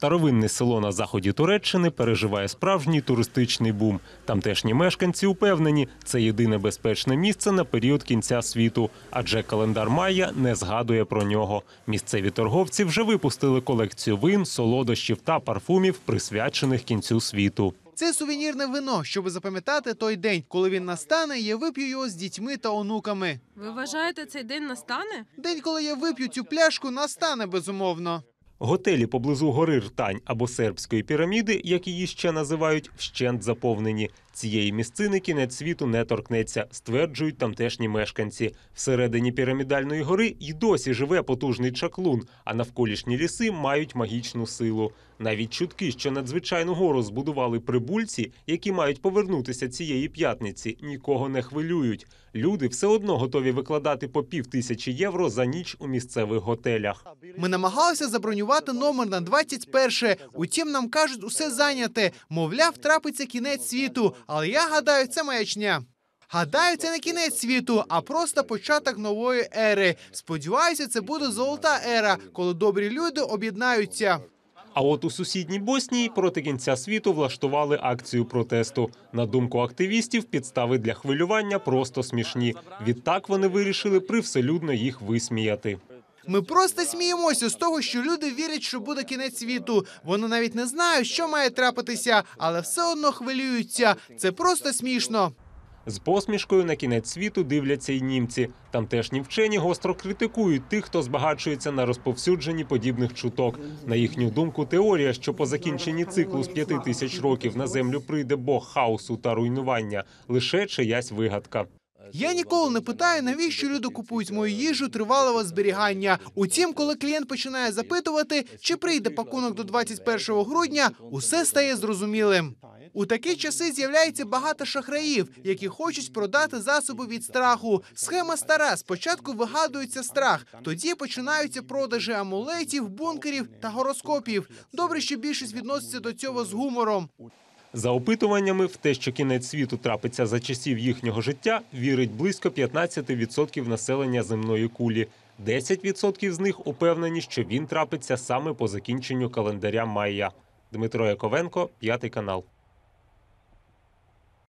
Старовинне село на заході Туреччини переживає справжній туристичний бум. Тамтешні мешканці упевнені, це єдине безпечне місце на період кінця світу, адже календар Майя не згадує про нього. Місцеві торговці вже випустили колекцію вин, солодощів та парфумів, присвячених кінцю світу. Це сувенірне вино, щоб запам'ятати той день, коли він настане, я вип'ю його з дітьми та онуками. Ви вважаєте, цей день настане? День, коли я вип'ю цю пляшку, настане безумовно. Готелі поблизу гори Ртань або сербської піраміди, як її ще називають, вщент заповнені. Цієї місцини кінець світу не торкнеться, стверджують тамтешні мешканці. Всередині пірамідальної гори й досі живе потужний чаклун, а навколишні ліси мають магічну силу. Навіть чутки, що надзвичайну гору збудували прибульці, які мають повернутися цієї п'ятниці, нікого не хвилюють. Люди все одно готові викладати по пів тисячі євро за ніч у місцевих готелях. Ми намагалися забронювати номер на 21. Утім, нам кажуть, усе зайняте. Мовляв, трапиться кінець світу. Але я гадаю, це маячня. Гадаю, це не кінець світу, а просто початок нової ери. Сподіваюся, це буде золота ера, коли добрі люди об'єднаються. А от у сусідній Боснії проти кінця світу влаштували акцію протесту. На думку активістів, підстави для хвилювання просто смішні. Відтак вони вирішили привселюдно їх висміяти. Ми просто сміємося з того, що люди вірять, що буде кінець світу. Вони навіть не знають, що має трапитися, але все одно хвилюються. Це просто смішно. З посмішкою на кінець світу дивляться й німці. Тамтешні вчені гостро критикують тих, хто збагачується на розповсюдженні подібних чуток. На їхню думку, теорія, що по закінченні циклу з п'яти тисяч років на землю прийде бог хаосу та руйнування, лише чиясь вигадка. Я ніколи не питаю, навіщо люди купують мою їжу тривалого зберігання. Утім, коли клієнт починає запитувати, чи прийде пакунок до 21 грудня, усе стає зрозумілим. У такі часи з'являється багато шахраїв, які хочуть продати засоби від страху. Схема стара. Спочатку вигадується страх, тоді починаються продажі амулетів, бункерів та гороскопів. Добре, що більшість відноситься до цього з гумором. За опитуваннями, в те, що кінець світу трапиться за часів їхнього життя, вірить близько 15% населення земної кулі. 10% з них упевнені, що він трапиться саме по закінченню календаря Майя. Дмитро Яковенко, п'ятий канал.